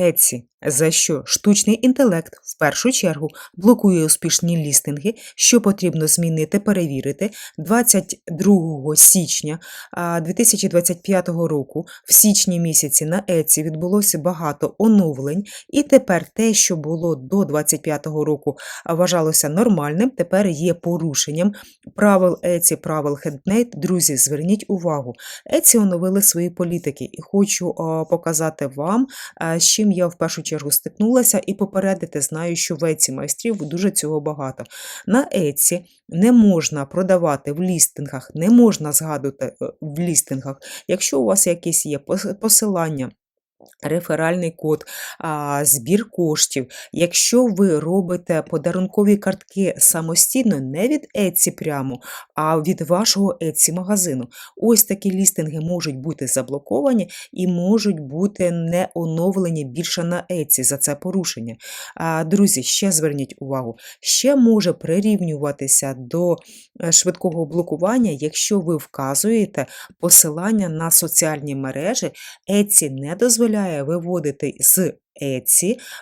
Έτσι. За що штучний інтелект в першу чергу блокує успішні лістинги, що потрібно змінити, перевірити 22 січня 2025 року. В січні місяці на Etsy відбулося багато оновлень, і тепер те, що було до 25 року, вважалося нормальним, тепер є порушенням правил Etsy, правил Handmade. Друзі, зверніть увагу. Etsy оновили свої політики, і хочу показати вам, з чим я в першу чергу стикнулася, і попередити, знаю, що в Еці майстрів дуже цього багато. На Еці не можна продавати в лістингах, не можна згадувати е, в лістингах, якщо у вас якісь є посилання. Реферальний код, збір коштів. Якщо ви робите подарункові картки самостійно, не від Etsy прямо, а від вашого Etsy магазину, ось такі лістинги можуть бути заблоковані і можуть бути не оновлені більше на Etsy за це порушення. Друзі, ще зверніть увагу, ще може прирівнюватися до е, швидкого блокування, якщо ви вказуєте посилання на соціальні мережі, Etsy не дозволяє виводити з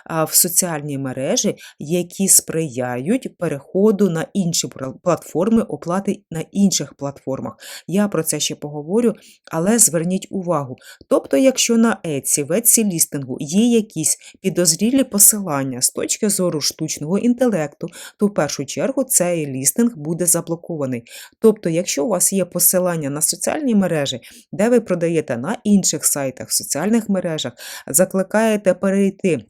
А, в соціальні мережі, які сприяють переходу на інші платформи, оплати на інших платформах. Я про це ще поговорю, але зверніть увагу. Тобто, якщо на Etsy, в Etsy лістингу є якісь підозрілі посилання з точки зору штучного інтелекту, то в першу чергу цей лістинг буде заблокований. Тобто, якщо у вас є посилання на соціальні мережі, де ви продаєте на інших сайтах, соціальних мережах, закликаєте перейти. прийти.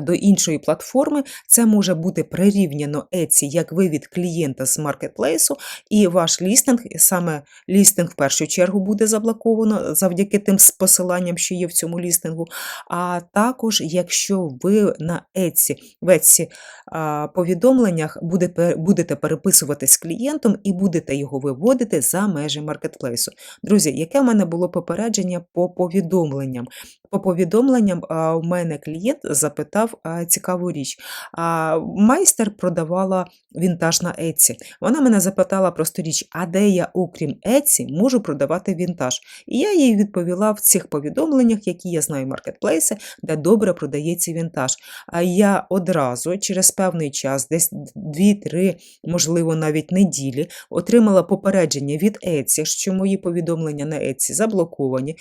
До іншої платформи це може бути прирівняно Etsy як вивід клієнта з маркетплейсу, і ваш лістинг, саме лістинг в першу чергу буде заблоковано завдяки тим посиланням, що є в цьому лістингу. А також, якщо ви на Etsy, в Etsy повідомленнях буде, будете переписуватись з клієнтом і будете його виводити за межі маркетплейсу. Друзі, яке в мене було попередження по повідомленням? По повідомленням у мене клієнт запитав цікаву річ. Майстер продавала вінтаж на Etsy. Вона мене запитала просто річ, а де я, окрім Etsy, можу продавати вінтаж? І я їй відповіла в цих повідомленнях, які я знаю маркетплейси, де добре продається вінтаж. А я одразу через певний час, десь 2-3, можливо, навіть неділі, отримала попередження від Etsy, що мої повідомлення на Etsy заблоковані.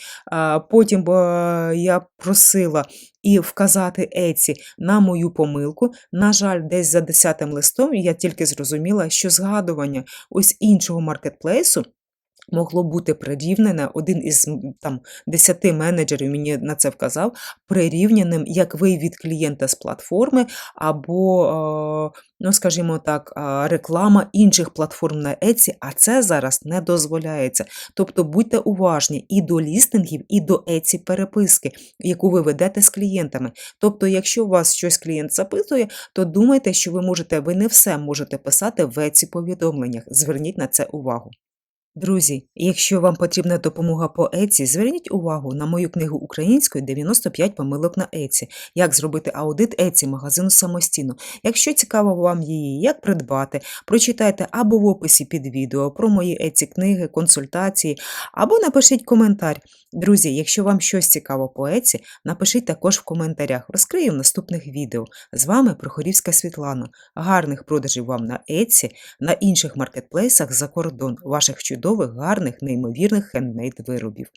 Потім е, я просила і вказати Еці на мою помилку. На жаль, десь за 10 листом я тільки зрозуміла, що згадування ось іншого маркетплейсу. Могло бути прирівнене, один із там 10 менеджерів мені на це вказав, прирівняним як вивід клієнта з платформи, або, е, ну скажімо так, реклама інших платформ на Etsy, а це зараз не дозволяється. Тобто будьте уважні і до лістингів, і до Etsy переписки, яку ви ведете з клієнтами. Тобто, якщо у вас щось клієнт запитує, то думайте, що ви можете, ви не все можете писати в Etsy повідомленнях. Зверніть на це увагу. Друзі, якщо вам потрібна допомога по Etsy, зверніть увагу на мою книгу українською «95 помилок на Etsy. Як зробити аудит Etsy магазину самостійно. Якщо цікаво вам її, як придбати, прочитайте або в описі під відео про мої Etsy книги, консультації, або напишіть коментар. Друзі, якщо вам щось цікаво по Etsy, напишіть також в коментарях. Розкрию в наступних відео. З вами Прохорівська Світлана. Гарних продажів вам на Etsy, на інших маркетплейсах за кордон, ваших чудових, гарних, неймовірних хендмейд виробів.